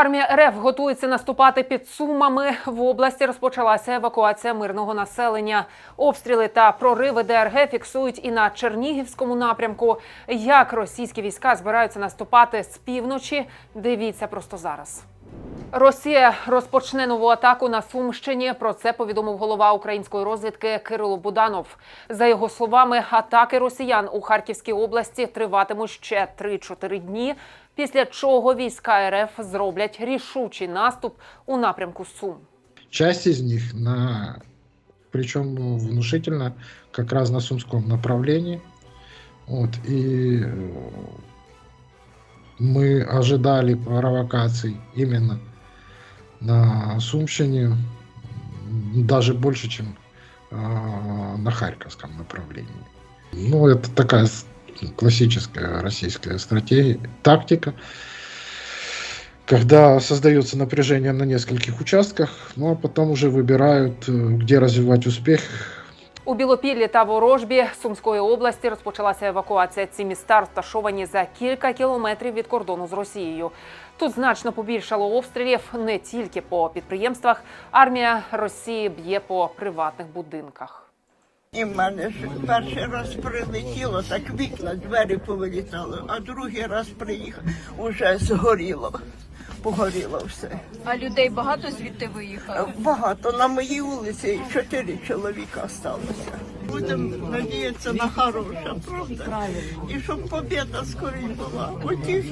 Армія РФ готується наступати під Сумами. В області розпочалася евакуація мирного населення. Обстріли та прориви ДРГ фіксують і на Чернігівському напрямку. Як російські війська збираються наступати з півночі? Дивіться просто зараз. Росія розпочне нову атаку на Сумщині. Про це повідомив голова української розвідки Кирило Буданов. За його словами, атаки росіян у Харківській області триватимуть ще 3-4 дні. Після чого війська РФ зроблять рішучий наступ у напрямку Сум. Часть из них на, причем внушительно, как раз на Сумском направлении. Вот, и э, мы ожидали провокаций именно на Сумщине, даже больше, чем а, на Харьковском направлении. Ну, это такая с- классическая российская стратегия, тактика, когда создается напряжение на нескольких участках, ну а потом уже выбирают, э, где развивать успех. У Білопіллі та Ворожбі Сумської області розпочалася евакуація. Ці міста розташовані за кілька кілометрів від кордону з Росією. Тут значно побільшало обстрілів не тільки по підприємствах. Армія Росії б'є по приватних будинках. І в мене ж перший раз прилетіло, так вікна, двері повилітали, а другий раз приїхав, уже згоріло, погоріло все. А людей багато звідти виїхало? Багато на моїй вулиці чотири чоловіка сталося. Будемо надіятися на хороше, правда? І щоб побіда скоріше була. Отих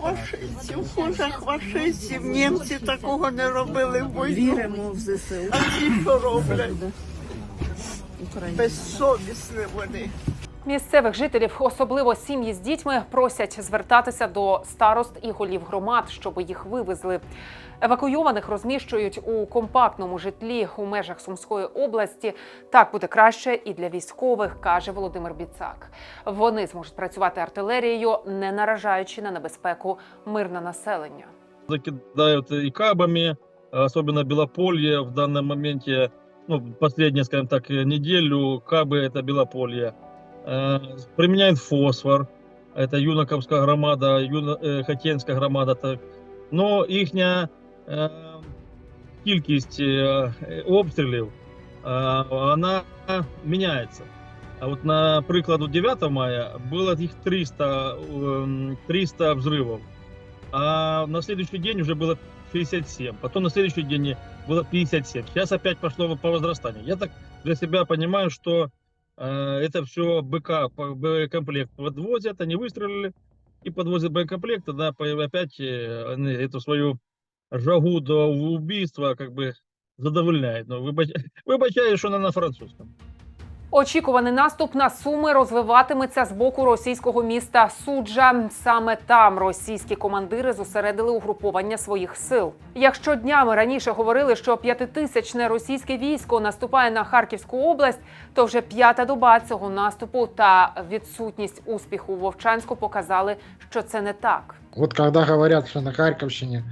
фашистів, хужих фашистів, німці такого не робили в бою. Віримо в ЗСУ. А ці що роблять? Безсовісні вони. Місцевих жителів, особливо сім'ї з дітьми, просять звертатися до старост і голів громад, щоб їх вивезли. Евакуйованих розміщують у компактному житлі у межах Сумської області. Так буде краще і для військових, каже Володимир Біцак. Вони зможуть працювати артилерією, не наражаючи на небезпеку мирне населення. закидают и кабами, особенно Белополье в данном моменте, ну, последние, скажем так, неделю кабы это Белополье. Э, Применяют фосфор, это Юнаковская громада, Юна, э, Хотенская громада. Так. Но їхня э, кількість э, обстрілів, э, вона міняється. А от, наприклад, 9 мая было их 300, эм, 300 взрывов а на следующий день уже было 67, потом на следующий день было 57. Сейчас опять пошло по возрастанию. Я так для себя понимаю, что э, это все БК, по- боекомплект подвозят, они выстрелили и подвозят боекомплект, тогда по- опять э, они эту свою жагу до убийства как бы задовольняет. Но выбач... выбачаю, что она на французском. Очікуваний наступ на Суми розвиватиметься з боку російського міста Суджа. Саме там російські командири зосередили угруповання своїх сил. Якщо днями раніше говорили, що п'ятитисячне російське військо наступає на Харківську область, то вже п'ята доба цього наступу та відсутність успіху у Вовчанську показали, що це не так. Вот когда говорят, что на Харьковщине,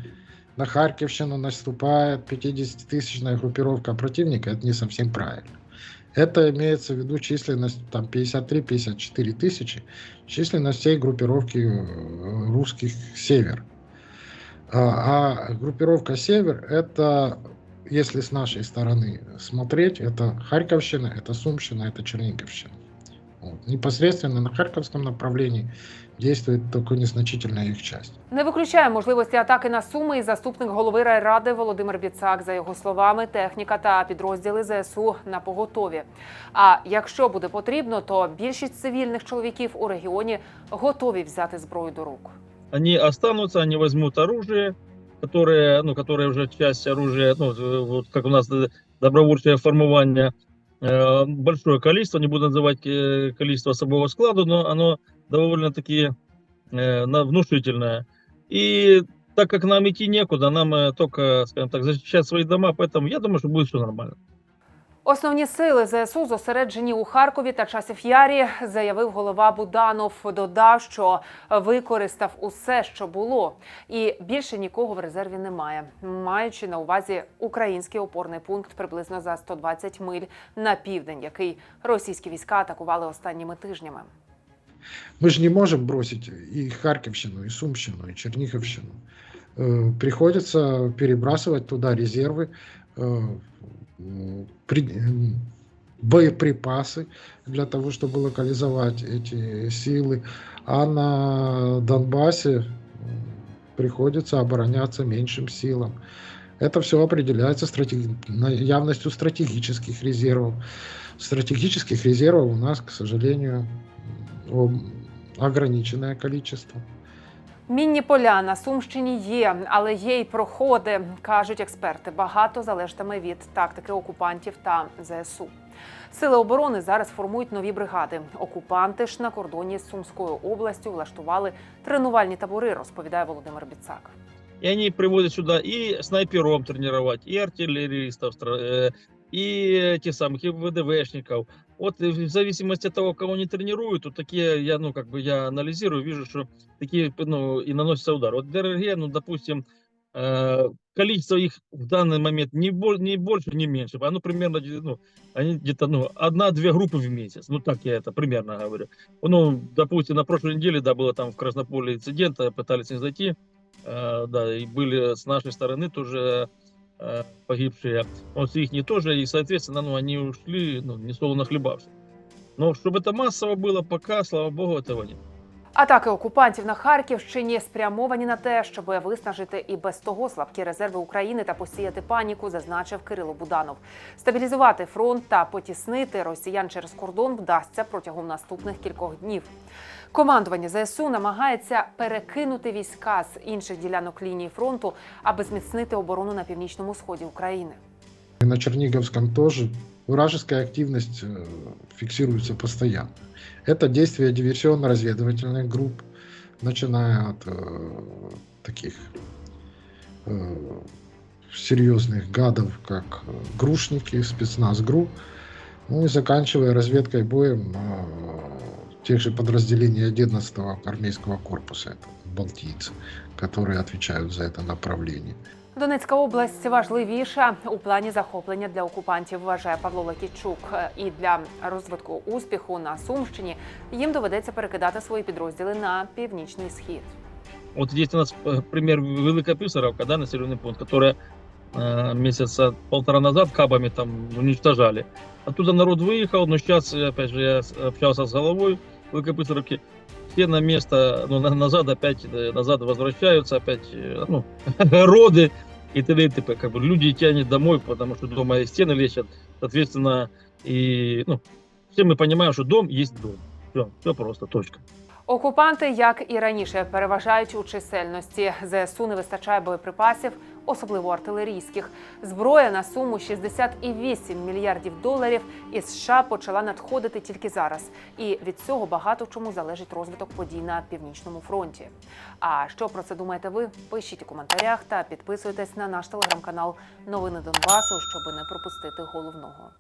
на Харьковщину наступает 50-тысячная группировка противника, это не совсем правильно. Это имеется в виду численность там 53-54 тысячи, численность всей группировки э, русских «Север». А, а группировка «Север» — это, если с нашей стороны смотреть, это Харьковщина, это Сумщина, это Черниговщина. Вот. Непосредственно на Харьковском направлении действует только незначительная их часть. Не виключає можливості атаки на Суми і заступник голови райради Володимир Біцак. За його словами, техніка та підрозділи ЗСУ на поготові. А якщо буде потрібно, то більшість цивільних чоловіків у регіоні готові взяти зброю до рук. они останутся, они возьмут оружие, которое, ну, которое уже часть оружия, ну, э, вот как у нас э, добровольчее формирование, э, Большое количество, не буду называть э, количество особого склада, но оно довольно-таки э, внушительное. И так как нам идти некуда, нам э, только, скажем так, защищать свои дома, поэтому я думаю, что будет все нормально. Основні сили ЗСУ зосереджені у Харкові та часів Ярі, заявив голова Буданов. Додав, що використав усе, що було, і більше нікого в резерві немає, маючи на увазі український опорний пункт приблизно за 120 миль на південь, який російські війська атакували останніми тижнями. Мы же не можем бросить и Харьковщину, и Сумщину, и Черниговщину. э, приходится перебрасывать туда боеприпасы для того, чтобы локализовать эти силы. А на Донбассе приходится обороняться меньшим силам. Это все определяется стратеги- явностью стратегических резервов. Стратегических резервов у нас, к сожалению, ограниченное количество. Мінні поля на Сумщині є, але є й проходи, кажуть експерти. Багато залежатиме від тактики окупантів та ЗСУ. Сили оборони зараз формують нові бригади. Окупанти ж на кордоні з Сумською областю влаштували тренувальні табори, розповідає Володимир Біцак. И они приводят сюда и снайпером тренировать, и артиллеристов, стра- э, и этих самых, и ВДВшников. Вот и в зависимости от того, кого они тренируют, вот такие, я, ну, как бы я анализирую, вижу, что такие, ну, и наносятся удар. Вот ДРГ, ну, допустим, э, количество их в данный момент не, бо- не больше, не меньше. Оно примерно, ну, они где-то, ну, одна-две группы в месяц. Ну, так я это примерно говорю. Ну, допустим, на прошлой неделе, да, было там в Краснополе инцидент, э, пытались не зайти, Э, да, и были с нашей стороны тоже э, погибшие, вот с их тоже, и, соответственно, ну, они ушли, ну, не солоно хлебавши. Но чтобы это массово было, пока, слава богу, этого нет. Атаки окупантів на Харківщині спрямовані на те, щоб виснажити і без того слабкі резерви України та посіяти паніку, зазначив Кирило Буданов. Стабілізувати фронт та потіснити росіян через кордон вдасться протягом наступних кількох днів. Командування ЗСУ намагається перекинути війська з інших ділянок лінії фронту, аби зміцнити оборону на північному сході України. И на Черниговском тоже вражеская активность э, фиксируется постоянно. Это действия диверсионно-разведывательных групп, начиная от э, таких э, серьезных гадов, как э, грушники, спецназ ГРУ, ну и заканчивая разведкой боем э, тех же подразделений 11-го армейского корпуса, это балтийцы, которые отвечают за это направление. Донецька область важливіша у плані захоплення для окупантів, вважає Павло Лакічук. І для розвитку успіху на Сумщині їм доведеться перекидати свої підрозділи на північний схід. От є у нас е, примір Велика Писарівка, да, населений пункт, який е, місяця полтора назад кабами там уничтожали. Оттуда народ виїхав, але зараз, опять же, я общався з головою. ВКП-40 все на место, ну, назад опять, э, назад возвращаются, опять, э, ну, роды и т.д. и т.п. Как бы люди тянет домой, потому что дома и стены лечат, соответственно, и, ну, все мы понимаем, что дом есть дом. Все, все просто, точка. Окупанти, як і раніше, переважають у чисельності. ЗСУ не вистачає боєприпасів, особливо артилерійських. Зброя на суму 68 мільярдів доларів із США почала надходити тільки зараз. І від цього багато чому залежить розвиток подій на північному фронті. А що про це думаєте ви? Пишіть у коментарях та підписуйтесь на наш телеграм-канал Новини Донбасу, щоб не пропустити головного.